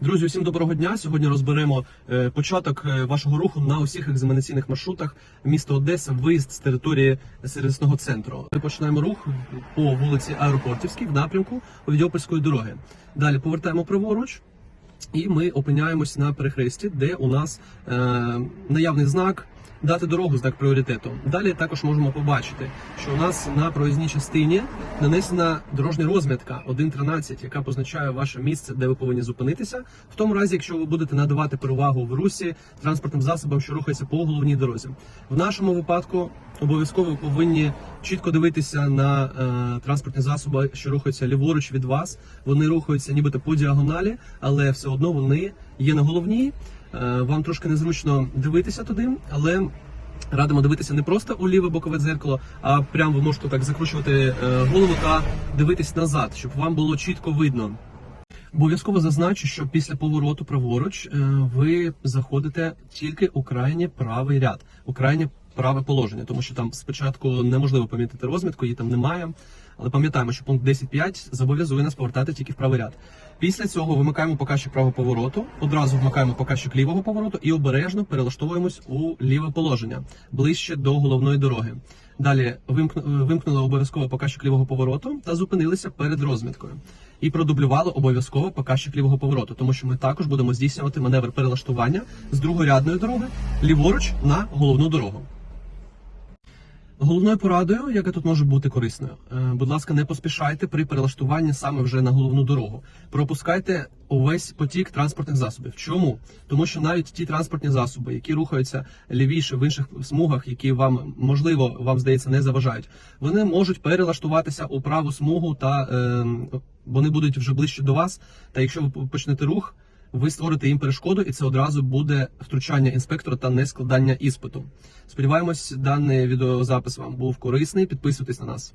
Друзі, усім доброго дня. Сьогодні розберемо е, початок е, вашого руху на усіх екзаменаційних маршрутах міста Одеса, виїзд з території сервісного центру. Ми починаємо рух по вулиці Аеропортівській в напрямку Овідіопольської дороги. Далі повертаємо праворуч. І ми опиняємось на перехресті, де у нас е, наявний знак дати дорогу, знак пріоритету. Далі також можемо побачити, що у нас на проїзній частині нанесена дорожня розмітка 1.13, яка позначає ваше місце, де ви повинні зупинитися. В тому разі, якщо ви будете надавати перевагу в русі транспортним засобам, що рухається по головній дорозі. В нашому випадку обов'язково ви повинні чітко дивитися на е, транспортні засоби, що рухаються ліворуч від вас. Вони рухаються нібито по діагоналі, але все одно вони є на головній. Е, вам трошки незручно дивитися туди, але радимо дивитися не просто у ліве бокове дзеркало, а прямо ви можете так закручувати е, голову та дивитись назад, щоб вам було чітко видно. Обов'язково зазначу, що після повороту праворуч е, ви заходите тільки у крайній правий ряд, у крайнє праве положення, тому що там спочатку неможливо помітити розмітку, її там немає. Але пам'ятаємо, що пункт 10.5 зобов'язує нас повертати тільки в правий ряд. Після цього вимикаємо показчик правого повороту, одразу вмикаємо показчик лівого повороту і обережно перелаштовуємось у ліве положення ближче до головної дороги. Далі вимкну- вимкнули обов'язково показчик лівого повороту та зупинилися перед розміткою. І продублювали обов'язково показчик лівого повороту, тому що ми також будемо здійснювати маневр перелаштування з другорядної дороги ліворуч на головну дорогу. Головною порадою, яка тут може бути корисною, е, будь ласка, не поспішайте при перелаштуванні саме вже на головну дорогу. Пропускайте увесь потік транспортних засобів. Чому? Тому що навіть ті транспортні засоби, які рухаються лівіше в інших смугах, які вам можливо вам здається не заважають, вони можуть перелаштуватися у праву смугу та е, вони будуть вже ближче до вас. Та якщо ви почнете рух, ви створите їм перешкоду, і це одразу буде втручання інспектора та не складання іспиту. Сподіваємось, даний відеозапис вам був корисний. Підписуйтесь на нас.